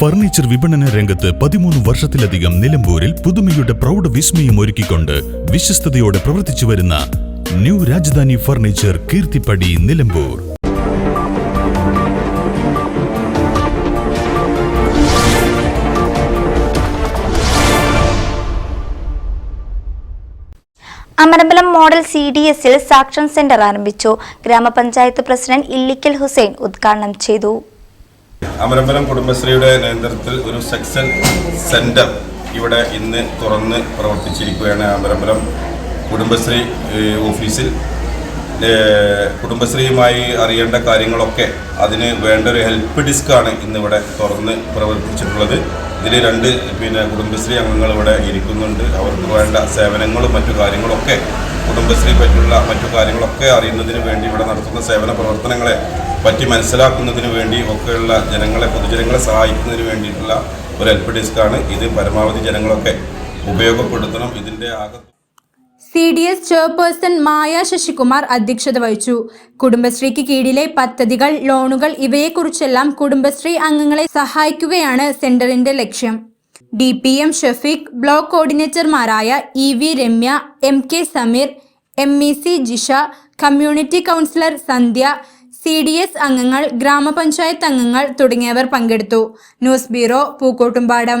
Furniture വിപണന രംഗത്ത് പതിമൂന്ന് വർഷത്തിലധികം നിലമ്പൂരിൽ പുതുമയുടെ പ്രൗഢ വിസ്മയം ഒരുക്കിക്കൊണ്ട് വിശ്വസ്തയോടെ പ്രവർത്തിച്ചു വരുന്ന new Rajadhani furniture Keerthippadi Nilambur. Amarambalam model C D എസിൽ സാക്ഷൻ സെന്റർ ആരംഭിച്ചു. ഗ്രാമപഞ്ചായത്ത് പ്രസിഡന്റ് ഇല്ലിക്കൽ ഹുസൈൻ ഉദ്ഘാടനം ചെയ്തു. അമരമ്പലം കുടുംബശ്രീയുടെ നേതൃത്വത്തിൽ ഒരു സെക്ഷൻ സെന്റർ ഇവിടെ ഇന്ന് തുറന്ന് പ്രവർത്തിച്ചിരിക്കുകയാണ് അമരമ്പലം കുടുംബശ്രീ ഓഫീസിൽ. കുടുംബശ്രീയുമായി അറിയേണ്ട കാര്യങ്ങളൊക്കെ അതിന് വേണ്ട ഒരു ഹെൽപ്പ് ഡെസ്ക്കാണ് ഇന്നിവിടെ തുറന്ന് പ്രവർത്തിച്ചിട്ടുള്ളത്. ഇതിൽ രണ്ട് പിന്നെ കുടുംബശ്രീ അംഗങ്ങൾ ഇവിടെ ഇരിക്കുന്നുണ്ട്. അവർക്ക് വേണ്ട സേവനങ്ങളും മറ്റു കാര്യങ്ങളൊക്കെ കുടുംബശ്രീ പറ്റിയുള്ള മറ്റു കാര്യങ്ങളൊക്കെ അറിയുന്നതിന് വേണ്ടി ഇവിടെ നടത്തുന്ന സേവന പ്രവർത്തനങ്ങളെ പറ്റി മനസ്സിലാക്കുന്നതിന് വേണ്ടി ഒക്കെയുള്ള ജനങ്ങളെ പൊതുജനങ്ങളെ സഹായിക്കുന്നതിന് വേണ്ടിയിട്ടുള്ള ഒരു ഹെൽപ്പ് ആണ്. ഇത് പരമാവധി ജനങ്ങളൊക്കെ ഉപയോഗപ്പെടുത്തണം. ഇതിന്റെ ആകെ C D S chairperson Maya Sasikumar അധ്യക്ഷത വഹിച്ചു. കുടുംബശ്രീക്ക് കീഴിലെ പദ്ധതികൾ ലോണുകൾ ഇവയെക്കുറിച്ചെല്ലാം കുടുംബശ്രീ അംഗങ്ങളെ സഹായിക്കുകയാണ് സെന്ററിന്റെ ലക്ഷ്യം. D P M Shafeeq block കോർഡിനേറ്റർമാരായ E V Ramya M K Sameer M E C Jisha community counsellor Sandhya C D S അംഗങ്ങൾ ഗ്രാമപഞ്ചായത്ത് അംഗങ്ങൾ തുടങ്ങിയവർ പങ്കെടുത്തു. News bureau Pookkottumpadam.